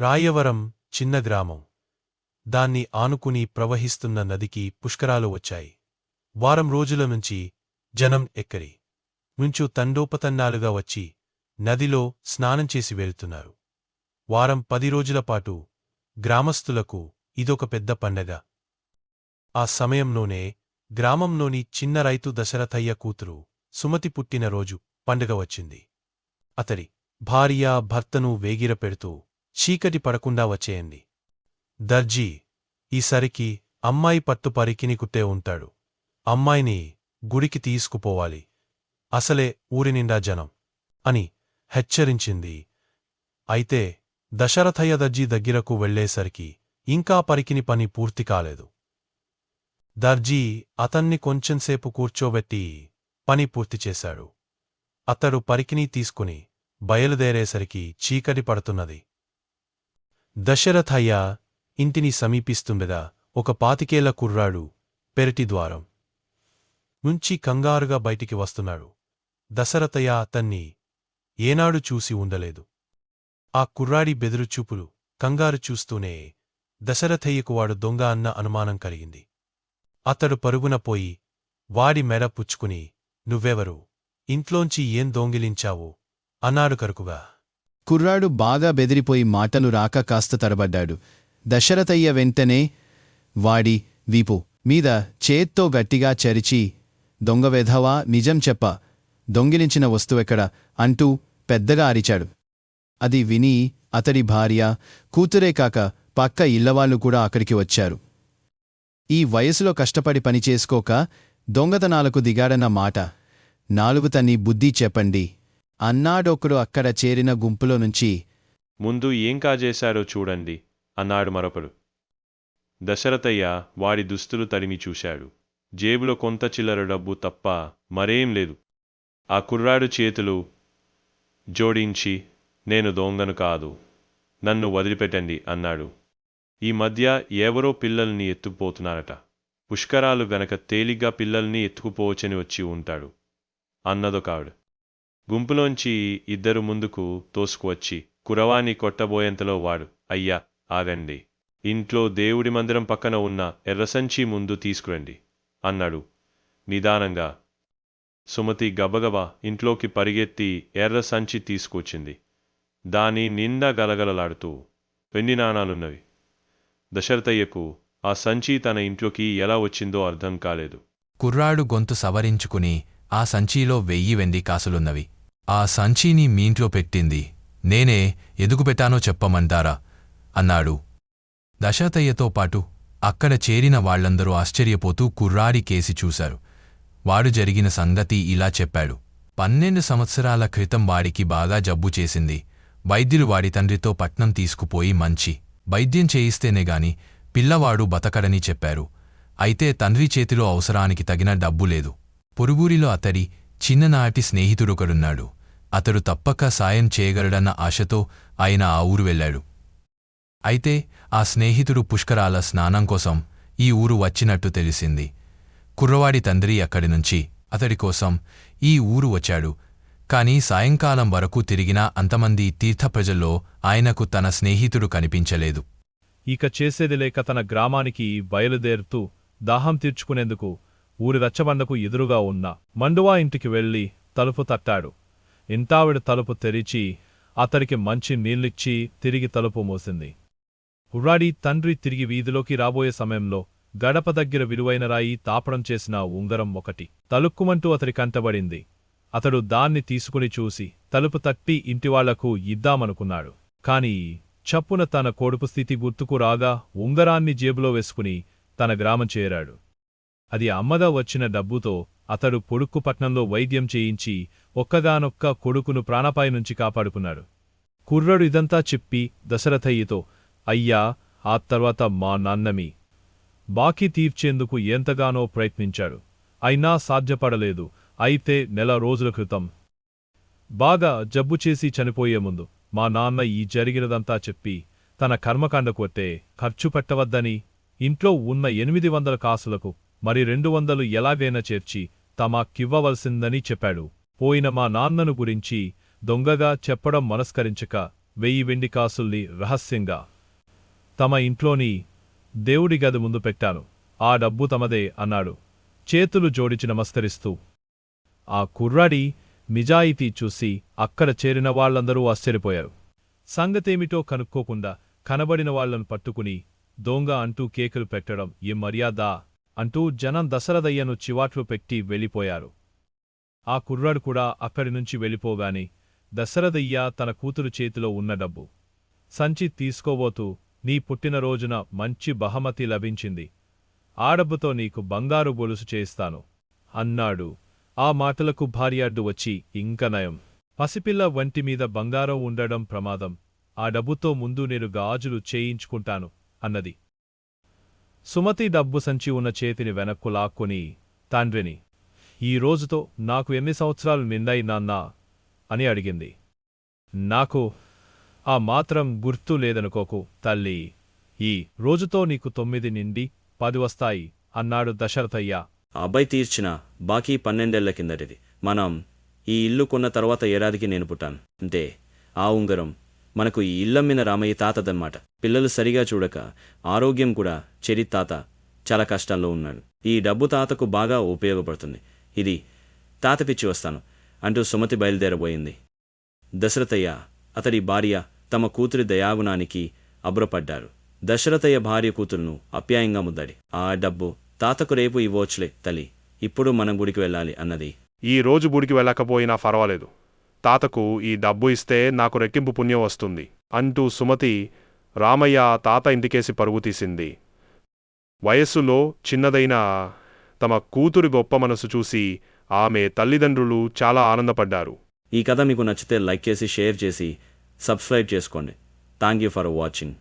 రాయవరం చిన్న గ్రామం. దాన్ని ఆనుకుని ప్రవహిస్తున్న నదికి పుష్కరాలు వచ్చాయి. వారం రోజుల నుంచి జనం ఎక్కరి. నుంచు తండోపతన్నాలుగా వచ్చి నదిలో స్నానం చేసి వెళ్తున్నారు. వారం పది రోజుల పాటు గ్రామస్తులకు ఇదొక పెద్ద పండగ. ఆ సమయంలోనే గ్రామంలోని చిన్న రైతు దశరథయ్య కూతురు సుమతి పుట్టిన రోజు వచ్చింది. అతడి భార్య భర్తను వేగిరపెడుతూ చీకటి పడకుండా వచ్చేయండి. దర్జీ ఈసరికి అమ్మాయి పట్టు పరికిని కుట్టే ఉంటాడు. అమ్మాయిని గుడికి తీసుకుపోవాలి. అసలే ఊరినిండా జనం అని హెచ్చరించింది. అయితే దశరథయ్య దర్జీ దగ్గరకు వెళ్ళేసరికి ఇంకా పరికిని పని పూర్తి కాలేదు. దర్జీ అతన్ని కొంచెంసేపు కూర్చోబెట్టి పని పూర్తి చేశాడు. అతడు పరికిని తీసుకుని బయలుదేరేసరికి చీకటి పడుతున్నది. దశరథయ్య ఇంటిని సమీపిస్తుండగా ఒక పాతికేల కుర్రాడు పెరటి ద్వారం నుంచి కంగారుగా బయటికి వస్తున్నాడు. దశరథయ్య అతన్ని ఏనాడు చూసి ఉండలేదు. ఆ కుర్రాడి బెదురుచూపులు కంగారు చూస్తూనే దశరథయ్యకు వాడు దొంగ అన్న అనుమానం కలిగింది. అతడు పరుగున పోయి వాడి మెడ పుచ్చుకుని నువ్వెవరు? ఇంట్లోంచి ఏం దొంగిలించావు? అన్నాడు కరుకుగా. కుర్రాడు బాగా బెదిరిపోయి మాటలు రాక కాస్త తడబడ్డాడు. దశరథయ్య వెంటనే వాడి వీపు మీద చేత్తో గట్టిగా చరిచి దొంగ వెధవా నిజం చెప్ప దొంగిలించిన వస్తువెక్కడ అంటూ పెద్దగా అరిచాడు. అది విని అతడి భార్య కూతురే కాక పక్క ఇళ్ళవాళ్ళు కూడా అక్కడికి వచ్చారు. ఈ వయసులో కష్టపడి పనిచేసుకోక దొంగతనాలకు దిగాడన్న మాట నాలుగు తన్ని బుద్ధి చెప్పండి అన్నాడొకడు అక్కడ చేరిన గుంపులో నుంచి ముందు ఏం కాజేశారో చూడండి అన్నాడు మరొకడు. దశరథయ్య వాడి దుస్తులు తరిమి చూశాడు. జేబులో కొంత చిల్లర డబ్బు తప్ప మరేం లేదు. ఆ కుర్రాడు చేతులు జోడించి నేను దొంగను కాదు. నన్ను వదిలిపెట్టండి అన్నాడు. ఈ మధ్య ఎవరో పిల్లల్ని ఎత్తుకుపోతున్నారట. పుష్కరాలు గనక తేలిగ్గా పిల్లల్ని ఎత్తుకుపోవచ్చని వచ్చి ఉంటాడు. అన్నదొకావిడ గుంపులోంచి ఇద్దరు ముందుకు తోసుకువచ్చి కురవాణి కొట్టబోయేంతలో వాడు అయ్యా ఆగండి. ఇంట్లో దేవుడి మందిరం పక్కన ఉన్న ఎర్రసంచి ముందు తీసుకురండి అన్నాడు. నిదానంగా. సుమతి గబగబా ఇంట్లోకి పరిగెత్తి ఎర్ర సంచి తీసుకొచ్చింది దాని నిండా గలగలలాడుతూ వెండి నాణాలున్నవి. దశరథయ్యకు ఆ సంచి తన ఇంట్లోకి ఎలా వచ్చిందో అర్థం కాలేదు. కుర్రాడు గొంతు సవరించుకుని ఆ సంచీలో వెయ్యి వెండి కాసులున్నవి. ఆ సంచీని మీంట్లో పెట్టింది. నేనే ఎదుగు పెట్టానో చెప్పమంటారా? అన్నాడు. దశాతయ్యతో పాటు అక్కడ చేరిన వాళ్ళందరూ ఆశ్చర్యపోతూ కుర్రాడి కేసి చూశారు. వాడు జరిగిన సంగతి ఇలా చెప్పాడు. పన్నెండు సంవత్సరాల క్రితం వాడికి బాగా జబ్బు చేసింది. వైద్యులు వాడి తండ్రితో పట్నం తీసుకుపోయి మంచి వైద్యం చేయిస్తేనే గాని పిల్లవాడు బతకడని చెప్పారు. అయితే తండ్రి చేతిలో అవసరానికి తగిన డబ్బు లేదు. పొరుగురిలో అతడి చిన్ననాటి స్నేహితుడొకడున్నాడు. అతడు తప్పక సాయం చేయగలడన్న ఆశతో ఆయన ఆ ఊరు వెళ్ళాడు. అయితే ఆ స్నేహితుడు పుష్కరాల స్నానం కోసం ఈ ఊరు వచ్చినట్టు తెలిసింది. కుర్రవాడి తండ్రి అక్కడి నుంచి అతడి కోసం ఈ ఊరు వచ్చాడు. కాని సాయంకాలం వరకు తిరిగినా అంతమంది తీర్థప్రజల్లో ఆయనకు తన స్నేహితుడు కనిపించలేదు. ఇక చేసేది లేక తన గ్రామానికి బయలుదేరుతూ దాహం తీర్చుకునేందుకు ఊరి రచ్చబండకు ఎదురుగా ఉన్న మండువా ఇంటికి వెళ్ళి తలుపు తట్టాడు. ఇంతావిడ తలుపు తెరిచి అతడికి మంచి నీళ్ళిచ్చి తిరిగి తలుపు మూసింది. కుర్రాడి తండ్రి తిరిగి వీధిలోకి రాబోయే సమయంలో గడప దగ్గర విలువైన రాయి తాపడం చేసిన ఉంగరం ఒకటి. తలుక్కుమంటూ అతడి కంటబడింది. అతడు దాన్ని తీసుకుని చూసి తలుపు తట్టి ఇంటివాళ్ళకు ఇద్దామనుకున్నాడు. కాని చప్పున తన కొడుపు స్థితి గుర్తుకు రాగా ఉంగరాన్ని జేబులో వేసుకుని తన గ్రామం చేరాడు. అది అమ్మగా వచ్చిన డబ్బుతో అతడు పొడుక్కుపట్నంలో వైద్యం చేయించి ఒక్కగానొక్క కొడుకును ప్రాణపాయ నుంచి కాపాడుకున్నాడు. కుర్రడు ఇదంతా చెప్పి దశరథయ్యతో అయ్యా ఆ తర్వాత మా నాన్నమి. బాకీ తీర్చేందుకు ఎంతగానో ప్రయత్నించాడు. అయినా సాధ్యపడలేదు. అయితే నెల రోజుల క్రితం. బాగా జబ్బు చేసి చనిపోయే ముందు మా నాన్న ఈ జరిగినదంతా చెప్పి తన కర్మకాండకు కొట్టే ఖర్చు పెట్టవద్దని ఇంట్లో ఉన్న ఎనిమిది వందల కాసులకు మరి రెండు వందలు ఎలాగైనా చేర్చి తమకివ్వవలసిందని చెప్పాడు. పోయిన మా నాన్నను గురించి దొంగగా చెప్పడం మనస్కరించక వెయ్యి వెండి కాసుల్ని రహస్యంగా తమ ఇంట్లోని దేవుడి గది ముందు పెట్టాను. ఆ డబ్బు తమదే అన్నాడు. చేతులు జోడించి నమస్కరిస్తూ ఆ కుర్రాడి నిజాయితీ చూసి అక్కడ చేరిన వాళ్ళందరూ ఆశ్చర్యపోయారు. సంగతేమిటో కనుక్కోకుండా కనబడిన వాళ్ళను పట్టుకుని దొంగ అంటూ కేకులు పెట్టడం ఏ మర్యాద అంటూ జనం దశరథయ్యను చివాట్లు పెట్టి వెళ్ళిపోయారు. ఆ కుర్రాడు కూడా అక్కడి నుంచి వెళ్ళిపోగాని దశరథయ్య తన కూతురు చేతిలో ఉన్న డబ్బు. సంచి తీసుకోబోతూ నీ పుట్టినరోజున మంచి బహమతి లభించింది. ఆ డబ్బుతో నీకు బంగారు గొలుసు చేస్తాను. అన్నాడు. ఆ మాటలకు భార్య అడ్డు వచ్చి ఇంక నయం. పసిపిల్ల వంటి మీద బంగారం ఉండడం ప్రమాదం. ఆ డబ్బుతో ముందు నేను గాజులు చేయించుకుంటాను అన్నది. సుమతి డబ్బు సంచి ఉన్న చేతిని వెనక్కు లాక్కొని తండ్రిని ఈ రోజుతో నాకు ఎన్ని సంవత్సరాలు నిండాయి నాన్నా? అని అడిగింది. నాకు ఆ మాత్రం గుర్తు లేదనుకోకు తల్లి. ఈ రోజుతో నీకు తొమ్మిది నిండి పది వస్తాయి అన్నాడు దశరథయ్య. అబ్బాయి తీర్చిన బాకీ పన్నెండేళ్ళ కిందటిది. మనం ఈ ఇల్లు కొన్న తర్వాత ఏడాదికి నేను పుట్టాను. అంటే ఆ ఉంగరం మనకు ఈ ఇల్లమ్మిన రామయ్య తాతదన్నమాట. పిల్లలు సరిగా చూడక ఆరోగ్యం కూడా చెరి తాత చాలా కష్టంలో ఉన్నాడు. ఈ డబ్బు తాతకు బాగా ఉపయోగపడుతుంది. ఇది తాత పిచ్చి వస్తాను అంటూ సుమతి బయలుదేరబోయింది. దశరథయ్య అతడి భార్య తమ కూతురి దయాగుణానికి అబ్రపడ్డారు దశరథయ్య భార్య కూతురును అప్యాయంగా ముద్దాడి. ఆ డబ్బు తాతకు రేపు ఇవ్వచ్చులే తల్లి ఇప్పుడు మనం గుడికి వెళ్ళాలి అన్నది. ఈ రోజు గుడికి వెళ్ళకపోయినా పర్వాలేదు తాతకు ఈ డబ్బు ఇస్తే నాకు రెక్కింపు పుణ్యం వస్తుంది అంటూ సుమతి రామయ్య తాత ఇంటికేసి పరుగు తీసింది. వయస్సులో చిన్నదైన తమ కూతురి గొప్ప మనసు చూసి ఆమె తల్లిదండ్రులు చాలా ఆనందపడ్డారు. ఈ కథ మీకు నచ్చితే లైక్ చేసి షేర్ చేసి సబ్స్క్రైబ్ చేసుకోండి. Thank you for watching.